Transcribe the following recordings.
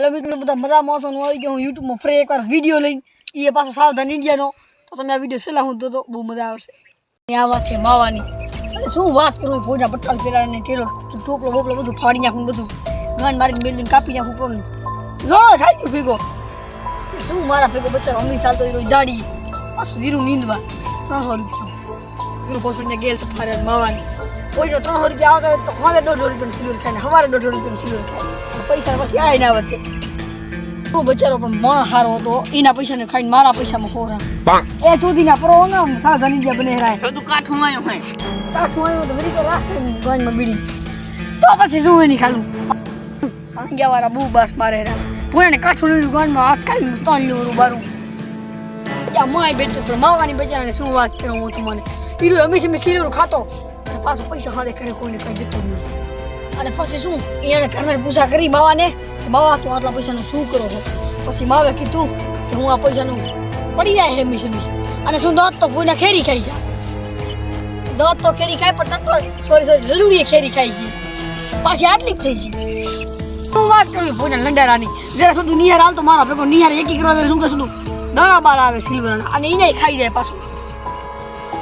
એટલે મિત્રો બધા મજા મોસમનું આવી ગયો. હું યુટ્યુબમાં ફરી એકવાર વીડિયો લઈને એ પાછો સાવધાન ઇન્ડિયાનો તો તમે આ વીડિયો છેલ્લા હું તો બહુ મજા આવશે. આ વાત છે માવાની. અને શું વાત કરું ફોજા પટ્ટાલ પેલા ને ટેલો ટોપલો બોપલો બધું ફાડી નાખું બધું. ગાન મારી બિલ્ડિંગ કાપી નાખું પ્રોબ્લેમ લોડો થાય ભેગો. શું મારા ભેગો બચ્ચા અમી ચાલતો એ દાડી પાછું ધીરું નીંદવા. ત્રણસો રૂપિયા. ગુરુ પોસુને ગેલ સફારે માવાની. કોઈનો ત્રણસો રૂપિયા આવે તો હવે દોઢસો રૂપિયાનું સિલ્વર ખાય ને હવારે દોઢસો રૂપિયાનું સિલ્વર ખાય. પૈસા પછી આય ના વધે. તો બચારો પણ મણ હારો હતો. એના પૈસાને ખાઈને મારા પૈસામાં ખોરા એ સુધીના પ્રો ના સાવધાન ઇન્ડિયા બને રાય. બધું કાઠું આવ્યો હોય કાઠું આવ્યો તો વળી તો રાખે ગાનમાં બીડી. તો પછી શું એની ખાલું? ભાંગ્યા વાળા બહુ બસ મારે રા પુણે કાઠું લીધું ગાનમાં હાથ કાઢી ત્રણ લીવરું બારું. ત્યાં માય બેઠો તો માવાની બચારાને શું વાત કરું હું તમને હીરો હંમેશા મેં સિલ્વર ખાતો. અને પાછો પૈસા હાથે કરે કોઈને કઈ દેતો નહીં અને પછી શું? એને ઘરમાં પૂછા કરી બાવાને. કે બાવા, તું આટલા પૈસાનું શું કરો છો? પછી માવે કીધું કે હું આ પૈસાનું પડી જાય હેમી મિશે અને શું દાંત તો પૂજા ખેરી ખાઈ જાય. દાંત તો ખેરી ખાય, પણ તત્વ સોરી સોરી લલુડીએ ખેરી ખાઈ છે. પાછી આટલી જ થઈ છે. શું વાત કરું પૂજા લંડારાની? જરા શું નિહાર હાલ તો મારા ભેગો નિહાર એક એક રોજ શું કશું દાણા બાર આવે સિલ્વરના અને એને ખાઈ જાય પાછું.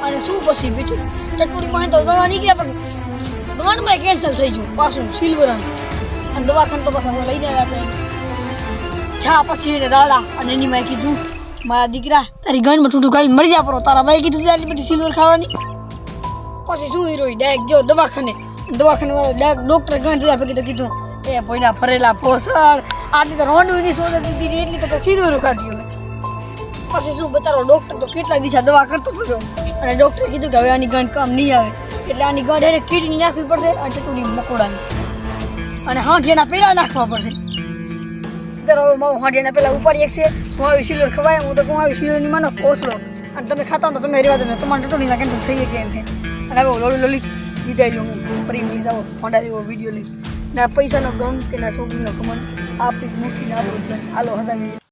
અને શું પછી બીજું? ચટપુડી પાસે તો દાણા નીકળ્યા, પણ દવાનું કેન્સલ થઈ ગયું, પાછું સિલ્વર અને દવાખાને તો પાછા લઈને આવ્યા હતા છા પછી એને દાડા અને એની માએ કીધું, મારા દીકરા, તારી ગનમાં ઠૂઠું ખાઈ મરી જા પરો. તારા ભાઈ કીધું, આટલી બધી સિલ્વર ખાવાની. પછી શું હીરો ડાયરેક્ટ જો દવાખાને. દવાખાને વાળો ડાયરેક્ટ ડોક્ટર ગણ જોયા પછી તો કીધું, એ ભોયના ફરેલા પોસણ આટલી તો રોંડવીની સોદા દીધી એટલી તો સિલ્વર ખાધી પછી શું બતારો ડોક્ટર તો કેટલા દિવસ દવા કરતો હતો. અને ડોક્ટરે કીધું કે હવે આની ગંધ કામ નહીં આવે. એટલે આની એને કીડની નાખવી પડશે અને ટટુડી મકોડાની. અને હાંઠિયાના પેલા નાખવા પડશે. બચારો હવે મારું હાંઠિયાના પેલા ઉપાડી છે હું આવી સિલ્વર ખવાય, હું તો કહું આવી સિલ્વરની માનો કોસડો. અને તમે ખાતા હો તો તમે રેવા દો તમારે ટટુડીના કેન્સલ થઈ ગયા એમ છે? અને હવે લોલી લોલી જીતાઈ લો હું ફરી મળી જાઓ ફોંડા દેવો વીડિયો લઈ. ના, પૈસાનો ગમ કે ના છોકરીનો ગમન આપણી મુઠ્ઠી ના આપણું હાલો હદાવી